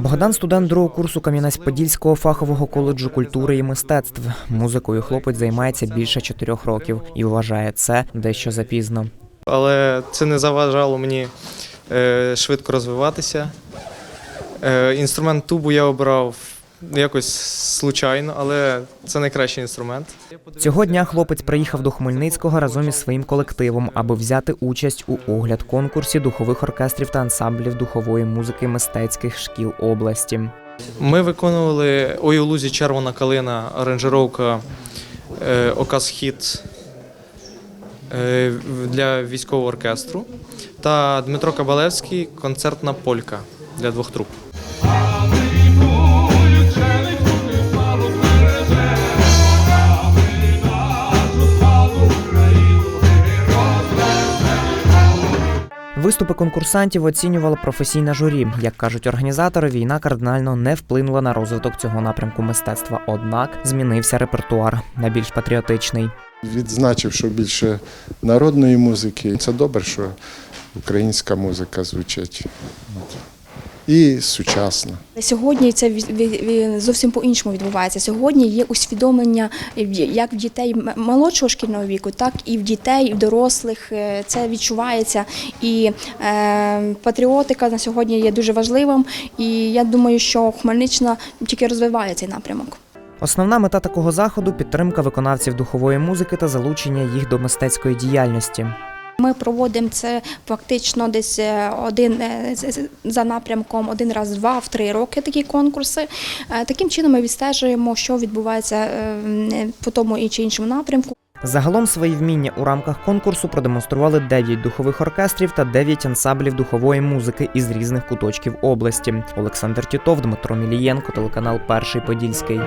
Богдан студент другого курсу Кам'янець-Подільського фахового коледжу культури і мистецтв. Музикою хлопець займається більше чотирьох років і вважає це дещо запізно. але це не заважало мені е, швидко розвиватися. Е, інструмент тубу я обрав якось случайно, але це найкращий інструмент. Цього дня хлопець приїхав до Хмельницького разом із своїм колективом, аби взяти участь у огляд конкурсі духових оркестрів та ансамблів духової музики мистецьких шкіл області. Ми виконували Ой у лузі червона калина, аранжировка е, Ока Схід е, для військового оркестру та Дмитро Кабалевський концертна полька для двох труб. Виступи конкурсантів оцінювала професійне журі. Як кажуть організатори, війна кардинально не вплинула на розвиток цього напрямку мистецтва. Однак змінився репертуар на більш патріотичний. Відзначив, що більше народної музики. Це добре, що українська музика звучить. І сучасна. Сьогодні це зовсім по-іншому відбувається. Сьогодні є усвідомлення як в дітей молодшого шкільного віку, так і в дітей, і в дорослих. Е, Це відчувається. І е, патріотика на сьогодні є дуже важливим. І я думаю, що Хмельниччина тільки розвиває цей напрямок. Основна мета такого заходу підтримка виконавців духової музики та залучення їх до мистецької діяльності. Ми проводимо це фактично десь е, один е, за напрямком один раз два в три роки такі конкурси. Е, Таким чином ми відстежуємо, що відбувається по тому і чи іншому напрямку. Загалом свої вміння у рамках конкурсу продемонстрували 9 духових оркестрів та 9 ансамблів духової музики із різних куточків області. Олександр Тітов, Дмитро Мілієнко, телеканал Перший Подільський.